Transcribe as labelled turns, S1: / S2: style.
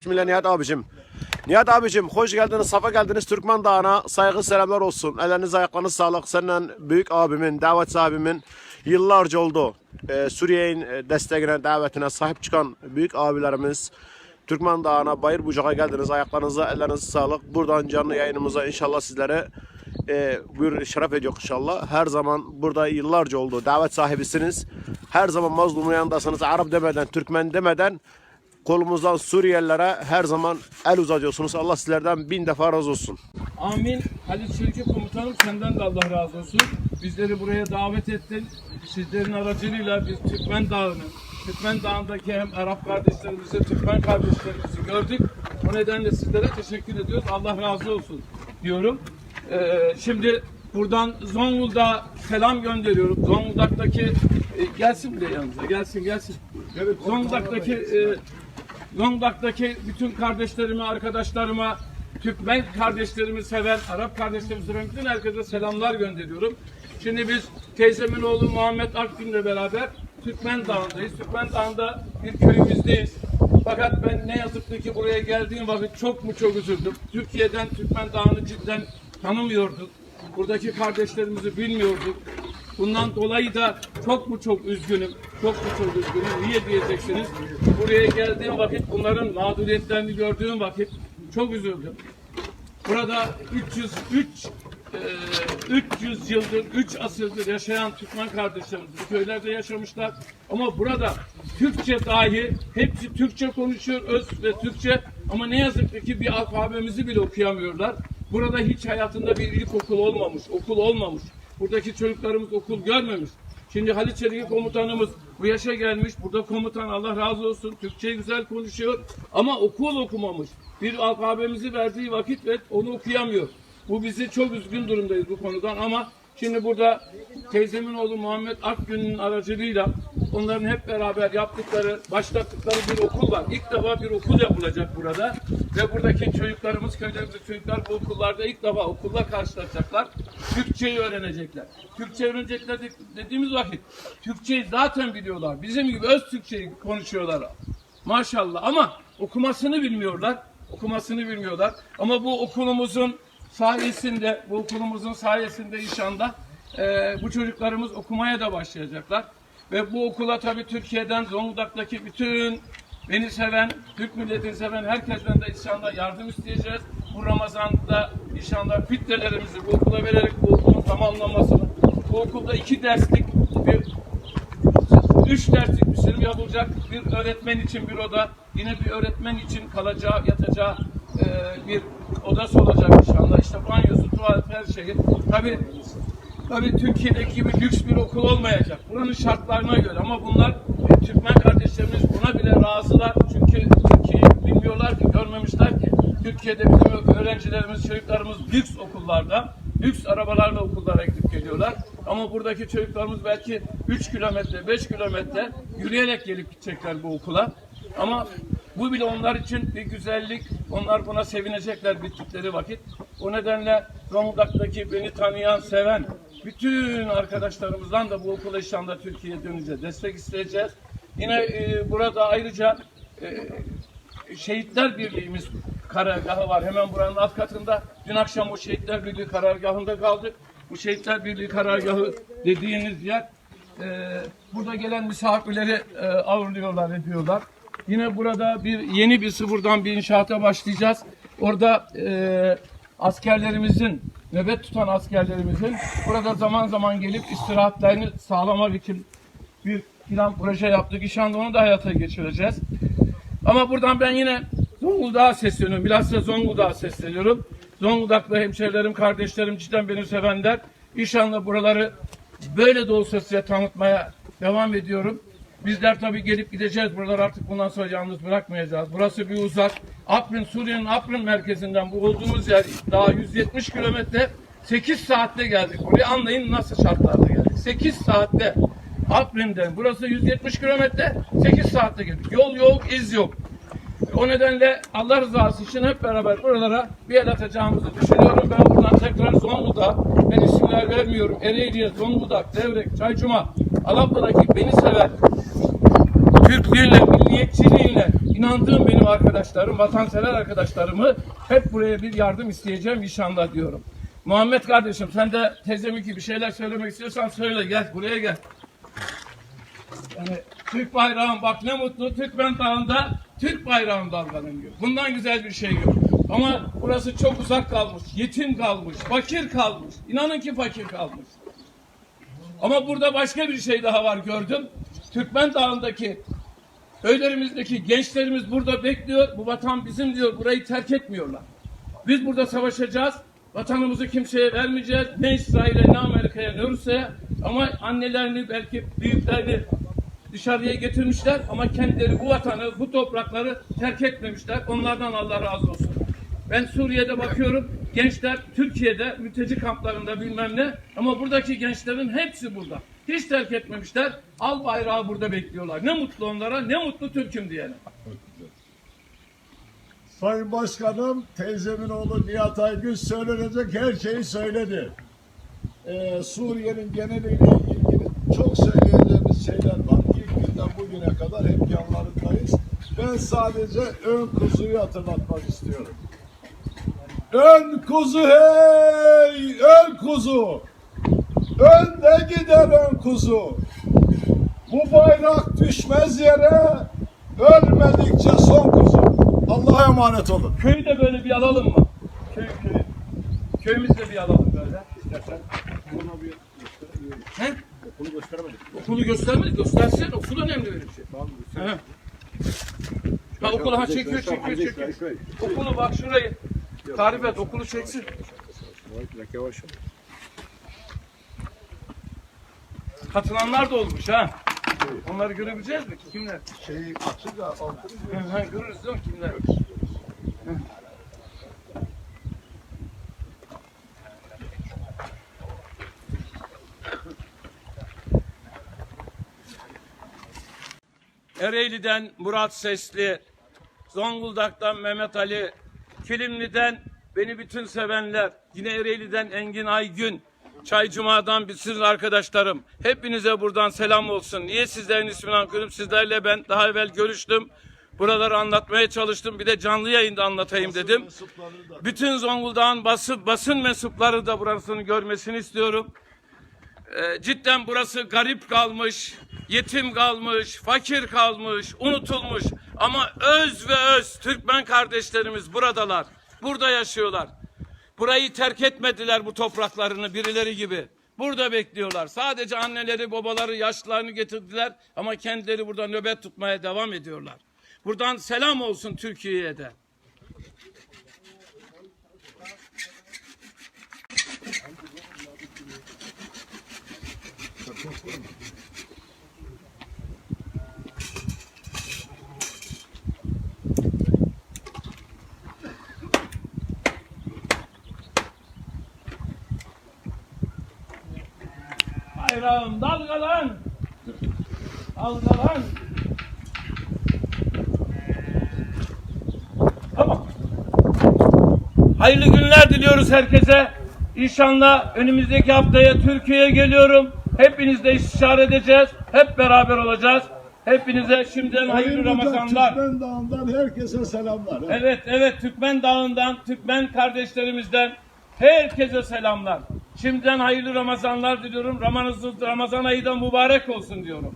S1: Bismillah Nihat abicim. Nihat abicim hoş geldiniz, safa geldiniz Türkmen Dağı'na. Saygı selamlar olsun. Elleriniz ayaklarınız sağlık. Seninle büyük abimin, davet sahibimin yıllarca oldu. Ee, Suriye'nin e, desteğine, davetine sahip çıkan büyük abilerimiz Türkmen Dağı'na, Bayır Bucak'a geldiniz. Ayaklarınıza, ellerinize sağlık. Buradan canlı yayınımıza inşallah sizlere e, buyur şeref ediyor inşallah. Her zaman burada yıllarca oldu. Davet sahibisiniz. Her zaman mazlumun yanındasınız. Arap demeden, Türkmen demeden kolumuzdan Suriyelilere her zaman el uzatıyorsunuz. Allah sizlerden bin defa razı olsun.
S2: Amin. Halit Çeliki komutanım senden de Allah razı olsun. Bizleri buraya davet ettin. Sizlerin aracılığıyla biz Türkmen Dağı'nı, Türkmen Dağı'ndaki hem Arap kardeşlerimizi, Türkmen kardeşlerimizi gördük. O nedenle sizlere teşekkür ediyoruz. Allah razı olsun diyorum. Ee, şimdi buradan Zonguldak'a selam gönderiyorum. Zonguldak'taki e, gelsin buraya yanımıza. Gelsin gelsin. Zonguldak'taki e, Zonguldak'taki bütün kardeşlerime, arkadaşlarıma, Türkmen kardeşlerimi seven, Arap kardeşlerimi seven bütün herkese selamlar gönderiyorum. Şimdi biz teyzemin oğlu Muhammed Akgün'le beraber Türkmen Dağı'ndayız. Türkmen Dağı'nda bir köyümüzdeyiz. Fakat ben ne yazık ki buraya geldiğim vakit çok mu çok üzüldüm. Türkiye'den Türkmen Dağı'nı cidden tanımıyorduk. Buradaki kardeşlerimizi bilmiyorduk. Bundan dolayı da çok mu çok üzgünüm, çok mu çok üzgünüm. Niye diyeceksiniz? Buraya geldiğim vakit, bunların mağduriyetlerini gördüğüm vakit çok üzüldüm. Burada 303 e, 300 yıldır, 3 asırdır yaşayan Türkmen kardeşlerimiz köylerde yaşamışlar. Ama burada Türkçe dahi hepsi Türkçe konuşuyor, öz ve Türkçe. Ama ne yazık ki bir alfabemizi bile okuyamıyorlar. Burada hiç hayatında bir ilkokul olmamış, okul olmamış. Buradaki çocuklarımız okul görmemiş. Şimdi Halit Çelik'i komutanımız bu yaşa gelmiş. Burada komutan Allah razı olsun. Türkçe güzel konuşuyor. Ama okul okumamış. Bir alfabemizi verdiği vakit ve onu okuyamıyor. Bu bizi çok üzgün durumdayız bu konudan ama şimdi burada teyzemin oğlu Muhammed Akgün'ün aracılığıyla onların hep beraber yaptıkları, başlattıkları bir okul var. İlk defa bir okul yapılacak burada ve buradaki çocuklarımız, köylerimizdeki çocuklar bu okullarda ilk defa okulla karşılaşacaklar. Türkçeyi öğrenecekler. Türkçe öğrenecekler de- dediğimiz vakit Türkçeyi zaten biliyorlar. Bizim gibi öz Türkçeyi konuşuyorlar. Maşallah ama okumasını bilmiyorlar. Okumasını bilmiyorlar. Ama bu okulumuzun sayesinde, bu okulumuzun sayesinde inşallah e, bu çocuklarımız okumaya da başlayacaklar. Ve bu okula tabii Türkiye'den, Zonguldak'taki bütün beni seven, Türk milletini seven herkesten de inşallah yardım isteyeceğiz. Bu Ramazan'da inşallah fitrelerimizi bu okula vererek bu okulun tamamlanmasını, bu okulda iki derslik bir üç derslik bir sınıf yapılacak. Bir öğretmen için bir oda, yine bir öğretmen için kalacağı, yatacağı e, bir odası olacak inşallah. İşte banyosu, tuvalet, her şeyi. Tabii Tabii Türkiye'deki gibi lüks bir okul olmayacak. Buranın şartlarına göre ama bunlar Türkmen kardeşlerimiz buna bile razılar. Çünkü Türkiye'yi bilmiyorlar ki, görmemişler ki. Türkiye'de bizim öğrencilerimiz, çocuklarımız lüks okullarda, lüks arabalarla okullara gidip geliyorlar. Ama buradaki çocuklarımız belki 3 kilometre, 5 kilometre yürüyerek gelip gidecekler bu okula. Ama bu bile onlar için bir güzellik. Onlar buna sevinecekler bittikleri vakit. O nedenle Zonguldak'taki beni tanıyan, seven bütün arkadaşlarımızdan da bu okula inşallah Türkiye'ye döneceğiz. Destek isteyeceğiz. Yine e, burada ayrıca e, Şehitler Birliği'miz karargahı var. Hemen buranın alt katında. Dün akşam o Şehitler Birliği karargahında kaldık. Bu Şehitler Birliği karargahı dediğiniz yer e, burada gelen misafirleri e, ağırlıyorlar, ediyorlar. Yine burada bir yeni bir sıfırdan bir inşaata başlayacağız. Orada e, askerlerimizin, nöbet tutan askerlerimizin burada zaman zaman gelip istirahatlerini sağlamak için bir plan proje yaptık. İnşallah onu da hayata geçireceğiz. Ama buradan ben yine Zonguldak'a sesleniyorum. Bilhassa Zonguldak'a sesleniyorum. Zonguldaklı hemşehrilerim, kardeşlerim, cidden beni sevenler. İnşallah buraları böyle de olsa size tanıtmaya devam ediyorum. Bizler tabii gelip gideceğiz. Buraları artık bundan sonra yalnız bırakmayacağız. Burası bir uzak. Afrin, Suriye'nin Afrin merkezinden bu olduğumuz yer daha 170 kilometre 8 saatte geldik. Buraya anlayın nasıl şartlarda geldik. 8 saatte Afrin'den burası 170 kilometre 8 saatte geldik. Yol yok, iz yok. O nedenle Allah rızası için hep beraber buralara bir el atacağımızı düşünüyorum. Ben buradan tekrar Zonguldak, ben isimler vermiyorum. Ereğli'ye, Zonguldak, Devrek, Çaycuma, Alaplı'daki beni seven, Türklüğüyle, milliyetçiliğiyle, inandığım benim arkadaşlarım, vatansever arkadaşlarımı hep buraya bir yardım isteyeceğim inşallah diyorum. Muhammed kardeşim sen de teyzemi gibi bir şeyler söylemek istiyorsan söyle gel buraya gel. Yani Türk bayrağım bak ne mutlu Türkmen Dağı'nda Türk bayrağım dalgalanıyor. Bundan güzel bir şey yok. Ama burası çok uzak kalmış, yetim kalmış, fakir kalmış. İnanın ki fakir kalmış. Ama burada başka bir şey daha var gördüm. Türkmen Dağı'ndaki köylerimizdeki gençlerimiz burada bekliyor. Bu vatan bizim diyor. Burayı terk etmiyorlar. Biz burada savaşacağız. Vatanımızı kimseye vermeyeceğiz. Ne İsrail'e ne Amerika'ya ne Rusya'ya. Ama annelerini belki büyüklerini dışarıya getirmişler. Ama kendileri bu vatanı, bu toprakları terk etmemişler. Onlardan Allah razı olsun. Ben Suriye'de bakıyorum. Gençler Türkiye'de mülteci kamplarında bilmem ne. Ama buradaki gençlerin hepsi burada. Hiç terk etmemişler. Al bayrağı burada bekliyorlar. Ne mutlu onlara, ne mutlu Türk'üm diyene.
S3: Sayın Başkanım, teyzemin oğlu Nihat Aygün söylenecek her şeyi söyledi. Ee, Suriye'nin geneliyle ilgili çok söyleyeceğimiz şeyler var. İlk günden bugüne kadar hep yanlarındayız. Ben sadece ön kuzuyu hatırlatmak istiyorum. Ön kuzu hey! Ön kuzu! Önde gider ön kuzu! Bu bayrak düşmez yere, ölmedikçe son kuzu. Allah'a emanet olun.
S2: Köyü de böyle bir alalım mı? Köy, köy. Köyümüzü de bir alalım böyle. He?
S1: Okulu gösteremedik.
S2: Okulu göstermedi. Göstersen okul önemli öyle bir şey. He. Bak okulu ha çekiyor çekiyor çekiyor. Okulu bak şurayı. Tarif et okulu çeksin.
S1: Yavaş.
S2: Katılanlar da olmuş ha. Onları görebileceğiz mi? Kimler?
S3: Şey açık da altını
S2: ha, görürüz değil mi kimler? Ereğli'den Murat Sesli, Zonguldak'tan Mehmet Ali, Kilimli'den beni bütün sevenler, yine Ereğli'den Engin Aygün, Çaycuma'dan bütün arkadaşlarım. Hepinize buradan selam olsun. Niye sizlerin ismini anlıyorum? Sizlerle ben daha evvel görüştüm. Buraları anlatmaya çalıştım. Bir de canlı yayında anlatayım dedim. Bütün Zonguldak'ın basın, basın mensupları da burasını görmesini istiyorum. Ee, cidden burası garip kalmış, yetim kalmış, fakir kalmış, unutulmuş. Ama öz ve öz Türkmen kardeşlerimiz buradalar. Burada yaşıyorlar. Burayı terk etmediler bu topraklarını birileri gibi. Burada bekliyorlar. Sadece anneleri, babaları, yaşlılarını getirdiler ama kendileri burada nöbet tutmaya devam ediyorlar. Buradan selam olsun Türkiye'ye de. Bayrağım dalgalan. Dalgalan. Tamam. Hayırlı günler diliyoruz herkese. İnşallah önümüzdeki haftaya Türkiye'ye geliyorum. Hepinizle istişare edeceğiz. Hep beraber olacağız. Hepinize şimdiden hayırlı Ramazanlar.
S3: Türkmen Dağı'ndan herkese selamlar.
S2: Evet evet Türkmen Dağı'ndan, Türkmen kardeşlerimizden herkese selamlar. Şimdiden hayırlı Ramazanlar diliyorum. Ramazan, Ramazan ayı da mübarek olsun diyorum.